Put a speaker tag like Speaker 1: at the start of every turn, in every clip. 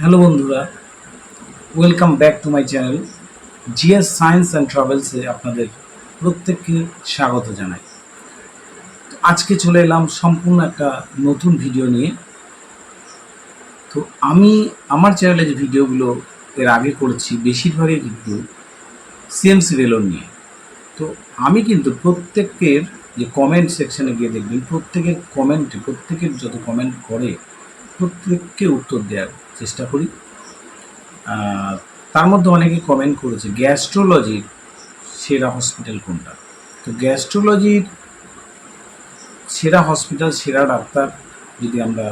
Speaker 1: Hello বন্ধুরা welcome back to my channel GS science and ট্রাভেলসে আপনাদের প্রত্যেককে স্বাগত জানাই। আজকে চলে এলাম সম্পূর্ণ একটা নতুন ভিডিও নিয়ে। তো আমি, আমার চ্যানেলে যে ভিডিওগুলো এর আগে করেছি, বেশিরভাগই কিন্তু সিএমসি রেলন নিয়ে। তো আমি কিন্তু প্রত্যেকের যে কমেন্ট সেকশনে গিয়ে দেখবেন, প্রত্যেকের কমেন্টে প্রত্যেকের যত কমেন্ট করে, প্রত্যেককে উত্তর দেওয়ার চেষ্টা করি। তার মধ্যে অনেকে কমেন্ট করেছে গ্যাস্ট্রোলজির সেরা হসপিটাল কোনটা? তো গ্যাস্ট্রোলজির সেরা হসপিটাল সেরা ডাক্তার যদি আমরা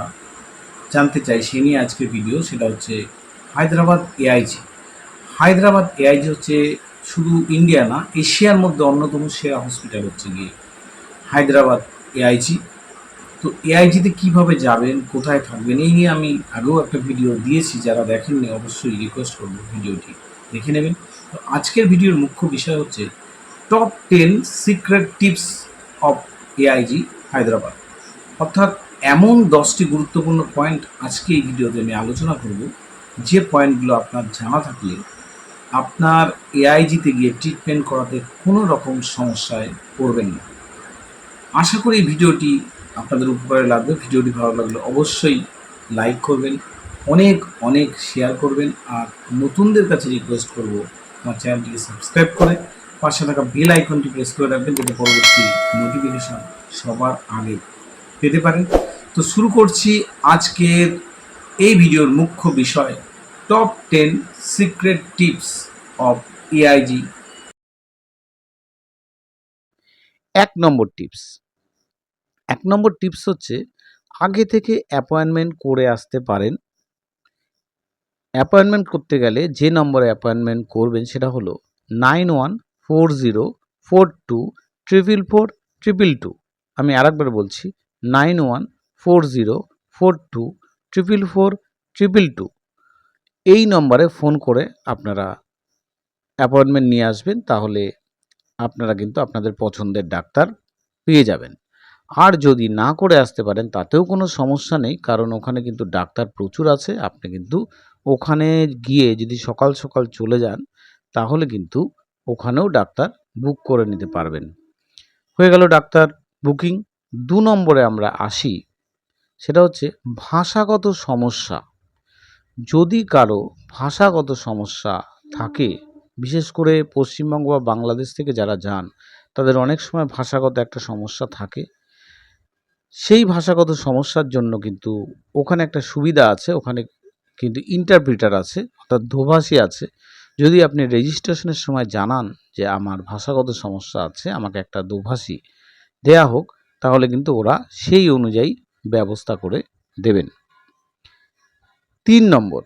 Speaker 1: জানতে চাই, সে নিয়ে আজকের ভিডিও সেটা হচ্ছে হায়দ্রাবাদ এআইজি হায়দ্রাবাদ এআইজি হচ্ছে শুধু ইন্ডিয়া না এশিয়ার মধ্যে অন্যতম সেরা হসপিটাল হচ্ছে গিয়ে হায়দ্রাবাদ এআইজি তো এআইজিতে কীভাবে যাবেন, কোথায় থাকবেন, এই নিয়ে আমি আগেও একটা ভিডিও দিয়েছি, যারা দেখেননি অবশ্যই রিকোয়েস্ট করব ভিডিওটি দেখে নেবেন। তো আজকের ভিডিওর মুখ্য বিষয় হচ্ছে top ten secret tips of AIG Hyderabad. অর্থাৎ এমন দশটি গুরুত্বপূর্ণ পয়েন্ট আজকে এই ভিডিওতে আমি আলোচনা করব। যে পয়েন্টগুলো আপনার জানা থাকলে আপনার এআইজিতে গিয়ে ট্রিটমেন্ট করাতে কোনো রকম সমস্যায় পড়বেন না। আশা করি ভিডিওটি আপনাদের উপকারে লাগবে, ভিডিওটি ভালো লাগলে অবশ্যই লাইক করবেন, অনেক অনেক শেয়ার করবেন, আর নতুনদের কাছে রিকোয়েস্ট করব, আমার চ্যানেলটিকে সাবস্ক্রাইব করে পাশে থাকা বেল আইকনটি প্রেস করে রাখবেন যাতে পরবর্তী নোটিফিকেশন সবার আগে পেতে পারেন। তো শুরু করছি আজকের এই ভিডিওর মুখ্য বিষয় top ten secret tips of AIG
Speaker 2: এক নম্বর টিপস এক নম্বর টিপস হচ্ছে, আগে থেকে অ্যাপয়েন্টমেন্ট করে আসতে পারেন। অ্যাপয়েন্টমেন্ট করতে গেলে যে নম্বরে অ্যাপয়েন্টমেন্ট করবেন সেটা হলো nine one four zero four two triple four triple two আমি আরেকবার বলছি nine one four zero four two triple four triple two এই নম্বরে ফোন করে আপনারা অ্যাপয়েন্টমেন্ট নিয়ে আসবেন, তাহলে আপনারা কিন্তু আপনাদের পছন্দের ডাক্তার পেয়ে যাবেন। আর যদি না করে আসতে পারেন, তাতেও কোনো সমস্যা নেই। কারণ ওখানে কিন্তু ডাক্তার প্রচুর আছে। আপনি কিন্তু ওখানে গিয়ে যদি সকাল সকাল চলে যান, তাহলে কিন্তু ওখানেও ডাক্তার বুক করে নিতে পারবেন। হয়ে গেল ডাক্তার বুকিং। দু নম্বরে আমরা আসি। সেটা হচ্ছে ভাষাগত সমস্যা। যদি কারও ভাষাগত সমস্যা থাকে, বিশেষ করে পশ্চিমবঙ্গ বা বাংলাদেশ থেকে যারা যান, তাদের অনেক সময় ভাষাগত একটা সমস্যা থাকে। সেই ভাষাগত সমস্যার জন্য কিন্তু ওখানে একটা সুবিধা আছে, ওখানে কিন্তু ইন্টারপ্রিটার আছে, অর্থাৎ দোভাষী আছে। যদি আপনি রেজিস্ট্রেশনের সময় জানান যে আমার ভাষাগত সমস্যা আছে, আমাকে একটা দোভাষী দেয়া হোক, তাহলে কিন্তু ওরা সেই অনুযায়ী ব্যবস্থা করে দেবেন। তিন নম্বর,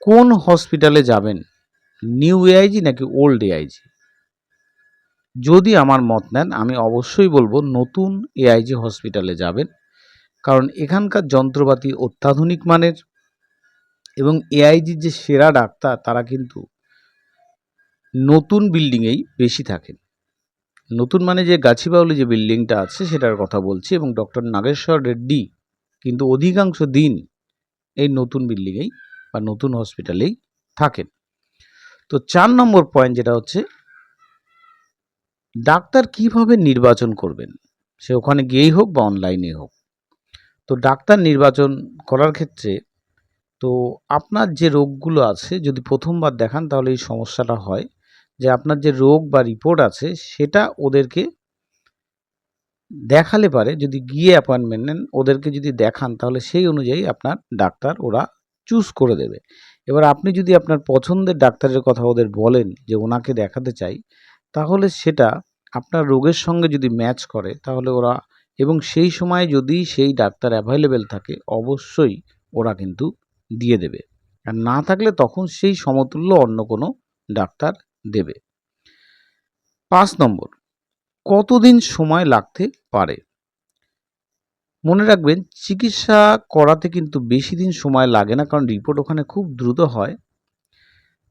Speaker 2: কোন হসপিটালে যাবেন? নিউ এআইজি নাকি ওল্ড এআইজি যদি আমার মত নেন, আমি অবশ্যই বলব নতুন এআইজি হসপিটালে যাবেন। কারণ এখানকার যন্ত্রপাতি অত্যাধুনিক মানের এবং এআইজির যে সেরা ডাক্তার, তারা কিন্তু নতুন বিল্ডিংয়েই বেশি থাকেন। নতুন মানে যে গাছিবাউলি যে বিল্ডিংটা আছে, সেটার কথা বলছি এবং ডক্টর নাগেশ্বর রেড্ডি কিন্তু অধিকাংশ দিন এই নতুন বিল্ডিংয়েই বা নতুন হসপিটালেই থাকেন। তো চার নম্বর পয়েন্ট যেটা হচ্ছে ডাক্তার কীভাবে নির্বাচন করবেন? সে ওখানে গিয়েই হোক বা অনলাইনে হোক। তো ডাক্তার নির্বাচন করার ক্ষেত্রে তো আপনার যে রোগগুলো আছে, যদি প্রথমবার দেখান তাহলে এই সমস্যাটা হয় যে আপনার যে রোগ বা রিপোর্ট আছে, সেটা ওদেরকে দেখালে পারে, যদি গিয়ে অ্যাপয়েন্টমেন্ট নেন, ওদেরকে যদি দেখান তাহলে সেই অনুযায়ী আপনার ডাক্তার ওরা চুজ করে দেবে। এবার আপনি যদি আপনার পছন্দের ডাক্তারের কথা ওদের বলেন যে ওনাকে দেখাতে চাই তাহলে সেটা আপনার রোগের সঙ্গে যদি ম্যাচ করে, তাহলে ওরা এবং সেই সময় যদি সেই ডাক্তার অ্যাভেলেবেল থাকে, অবশ্যই ওরা কিন্তু দিয়ে দেবে। আর না থাকলে তখন সেই সমতুল্য অন্য কোনো ডাক্তার দেবে। পাঁচ নম্বর, কতদিন সময় লাগতে পারে? মনে রাখবেন, চিকিৎসা করাতে কিন্তু বেশি দিন সময় লাগে না, কারণ রিপোর্ট ওখানে খুব দ্রুত হয়।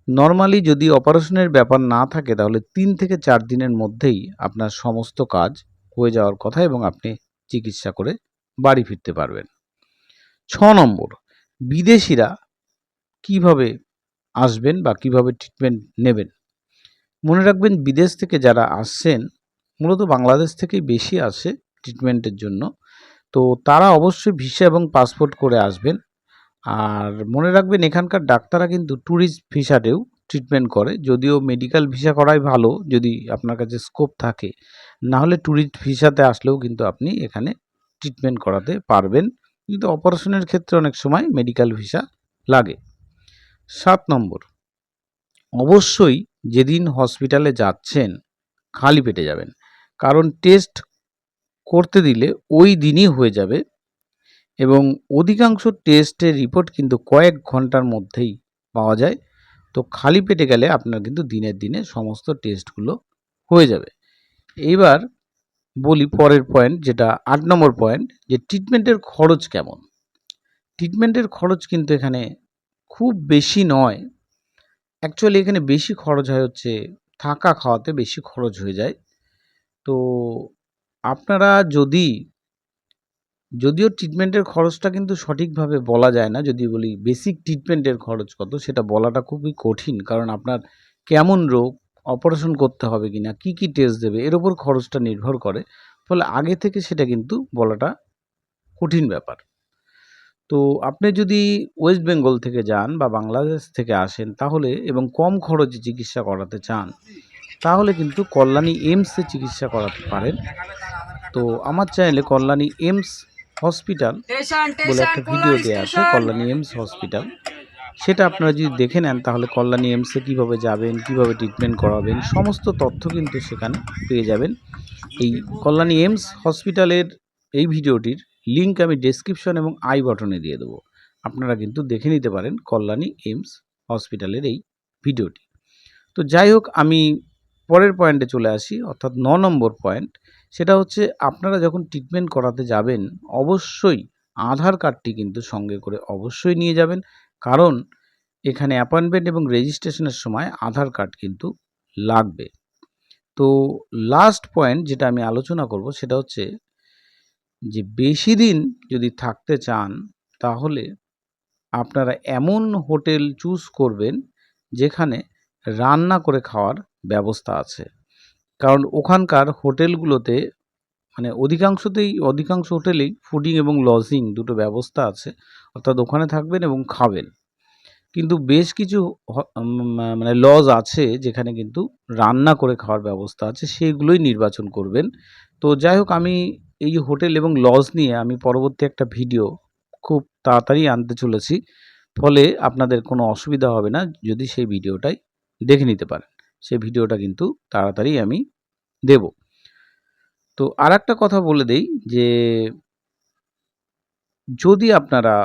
Speaker 2: নর্মালি যদি অপারেশনের ব্যাপার না থাকে, তাহলে তিন থেকে চার দিনের মধ্যেই আপনার সমস্ত কাজ হয়ে যাওয়ার কথা এবং আপনি চিকিৎসা করে বাড়ি ফিরতে পারবেন। ছ নম্বর, বিদেশিরা কীভাবে আসবেন বা কীভাবে ট্রিটমেন্ট নেবেন? মনে রাখবেন, বিদেশ থেকে যারা আসছেন, মূলত বাংলাদেশ থেকেই বেশি আসে ট্রিটমেন্টের জন্য। তো তারা অবশ্যই ভিসা এবং পাসপোর্ট করে আসবেন। আর মনে রাখবেন, এখানকার ডাক্তাররা কিন্তু ট্যুরিস্ট ভিসাতেও ট্রিটমেন্ট করে। যদিও মেডিকেল ভিসা করাই ভালো, যদি আপনার কাছে স্কোপ থাকে। না হলে ট্যুরিস্ট ভিসাতে আসলেও কিন্তু আপনি এখানে ট্রিটমেন্ট করাতে পারবেন। কিন্তু অপারেশনের ক্ষেত্রে অনেক সময় মেডিকেল ভিসা লাগে। সাত নম্বর, অবশ্যই যেদিন হসপিটালে যাচ্ছেন, খালি পেটে যাবেন। কারণ টেস্ট করতে দিলে ওই দিনই হয়ে যাবে এবং অধিকাংশ টেস্টের রিপোর্ট কিন্তু কয়েক ঘণ্টার মধ্যেই পাওয়া যায়। তো খালি পেটে গেলে আপনার কিন্তু দিনের দিনে সমস্ত টেস্টগুলো হয়ে যাবে। এইবার বলি পরের পয়েন্ট যেটা আট নম্বর পয়েন্ট যে ট্রিটমেন্টের খরচ কেমন? ট্রিটমেন্টের খরচ কিন্তু এখানে খুব বেশি নয়। অ্যাকচুয়ালি এখানে বেশি খরচ হয় হচ্ছে থাকা খাওয়াতে বেশি খরচ হয়ে যায়। তো আপনারা যদি যদিও ট্রিটমেন্টের খরচটা কিন্তু সঠিকভাবে বলা যায় না, যদি বলি বেসিক ট্রিটমেন্টের খরচ কত, সেটা বলাটা খুবই কঠিন। কারণ আপনার কেমন রোগ অপারেশন করতে হবে কি না কী কী টেস্ট দেবে, এর উপর খরচটা নির্ভর করে। ফলে আগে থেকে সেটা কিন্তু বলাটা কঠিন ব্যাপার। তো আপনি যদি ওয়েস্ট বেঙ্গল থেকে যান বা বাংলাদেশ থেকে আসেন তাহলে এবং কম খরচে চিকিৎসা করাতে চান, তাহলে কিন্তু কল্যাণী এইমসে চিকিৎসা করাতে পারেন। তো আমার চ্যানেলে কল্যাণী এইমস হসপিটাল বলে একটা ভিডিও দেওয়া আছে কল্যাণী এইমস হসপিটাল। সেটা আপনারা যদি দেখে নেন তাহলে কল্যাণী এইমসে কীভাবে যাবেন কীভাবে ট্রিটমেন্ট করাবেন সমস্ত তথ্য কিন্তু সেখানে পেয়ে যাবেন। এই কল্যাণী এইমস হসপিটালের এই ভিডিওটির লিঙ্ক আমি ডেসক্রিপশন এবং আই বটনে দিয়ে দেবো। আপনারা কিন্তু দেখে নিতে পারেন কল্যাণী এইমস হসপিটালের এই ভিডিওটি। তো যাই হোক আমি পরের পয়েন্টে চলে আসি অর্থাৎ ন নম্বর পয়েন্ট সেটা হচ্ছে আপনারা যখন ট্রিটমেন্ট করাতে যাবেন, অবশ্যই আধার কার্ডটি কিন্তু সঙ্গে করে অবশ্যই নিয়ে যাবেন। কারণ এখানে অ্যাপয়েন্টমেন্ট এবং রেজিস্ট্রেশনের সময় আধার কার্ড কিন্তু লাগবে। তো লাস্ট পয়েন্ট যেটা আমি আলোচনা করব সেটা হচ্ছে যে বেশি দিন যদি থাকতে চান, তাহলে আপনারা এমন হোটেল চুজ করবেন যেখানে রান্না করে খাওয়ার ব্যবস্থা আছে। কারণ ওখানকার হোটেলগুলোতে মানে অধিকাংশতেই, অধিকাংশ হোটেলেই ফুডিং এবং লজিং দুটো ব্যবস্থা আছে। অর্থাৎ ওখানে থাকবেন এবং খাবেন। কিন্তু বেশ কিছু মানে লজ আছে যেখানে কিন্তু রান্না করে খাওয়ার ব্যবস্থা আছে সেইগুলোই নির্বাচন করবেন। তো যাই হোক, আমি এই হোটেল এবং লজ নিয়ে আমি পরবর্তী একটা ভিডিও খুব তাড়াতাড়ি আনতে চলেছি। ফলে আপনাদের কোনো অসুবিধা হবে না, যদি সেই ভিডিওটাই দেখে নিতে পারেন। সেই ভিডিওটা কিন্তু তাড়াতাড়ি আমি দেব। তো আর একটা কথা বলে দেই যে, যদি আপনারা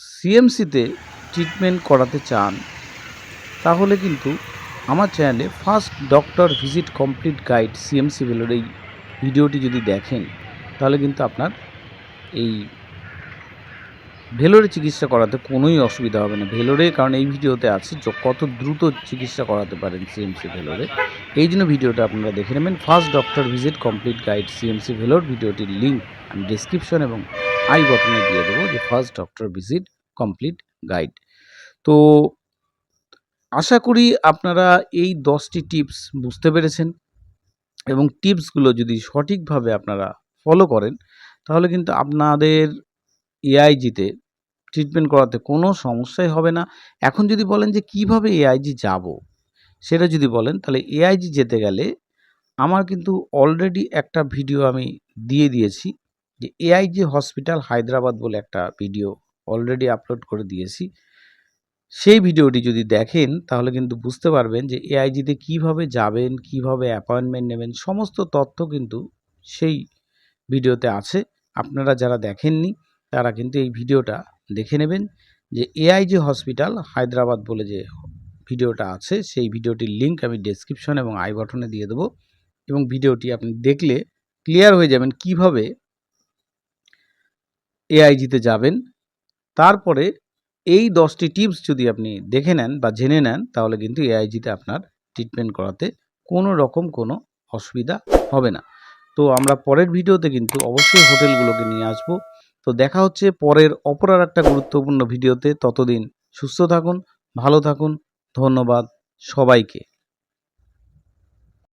Speaker 2: সিএমসিতে ট্রিটমেন্ট করাতে চান, তাহলে কিন্তু আমার চ্যানেলে first doctor visit complete guide CMC Vellore এই ভিডিওটি যদি দেখেন, তাহলে কিন্তু আপনার এই ভেলোরে চিকিৎসা করাতে কোনোই অসুবিধা হবে না। ভেলোরে, কারণ এই ভিডিওতে আছে যে, কত দ্রুত চিকিৎসা করাতে পারেন সিএমসি ভেলোরে। এই জন্য ভিডিওটা আপনারা দেখে নেবেন। First doctor visit complete guide CMC Vellore. ভিডিওটির লিঙ্ক আমি ডিসক্রিপশন এবং আই বটনে দিয়ে দেবো যে first doctor visit complete guide. তো আশা করি আপনারা এই দশটি টিপস বুঝতে পেরেছেন এবং টিপসগুলো যদি সঠিকভাবে আপনারা ফলো করেন, তাহলে কিন্তু আপনাদের এআইজিতে ট্রিটমেন্ট করাতে কোনো সমস্যাই হবে না। এখন যদি বলেন যে কীভাবে এআইজি যাব, সেটা যদি বলেন, তাহলে এআইজি যেতে গেলে আমার কিন্তু অলরেডি একটা ভিডিও আমি দিয়ে দিয়েছি যে এআইজি হসপিটাল হায়দ্রাবাদ বলে একটা ভিডিও অলরেডি আপলোড করে দিয়েছি। সেই ভিডিওটি যদি দেখেন, তাহলে কিন্তু বুঝতে পারবেন যে এআইজিতে কীভাবে যাবেন, কীভাবে অ্যাপয়েন্টমেন্ট নেবেন, সমস্ত তথ্য কিন্তু সেই ভিডিওতে আছে। আপনারা যারা দেখেননি, তারা কিন্তু এই ভিডিওটা দেখে নেবেন যে এআইজি হসপিটাল হায়দ্রাবাদ বলে যে ভিডিওটা আছে, সেই ভিডিওটির লিংক আমি ডেসক্রিপশন এবং আই বটনে দিয়ে দেবো এবং ভিডিওটি আপনি দেখলে ক্লিয়ার হয়ে যাবেন কীভাবে এআইজিতে যাবেন। তারপরে এই দশটি টিপস যদি আপনি দেখে নেন বা জেনে নেন, তাহলে কিন্তু এআইজিতে আপনার ট্রিটমেন্ট করাতে কোনো রকম কোনো অসুবিধা হবে না। তো আমরা পরের ভিডিওতে কিন্তু অবশ্যই হোটেলগুলোকে নিয়ে আসব। তো দেখা হচ্ছে পরের অপর আর একটা গুরুত্বপূর্ণ ভিডিওতে। ততদিন সুস্থ থাকুন, ভালো থাকুন, ধন্যবাদ সবাইকে।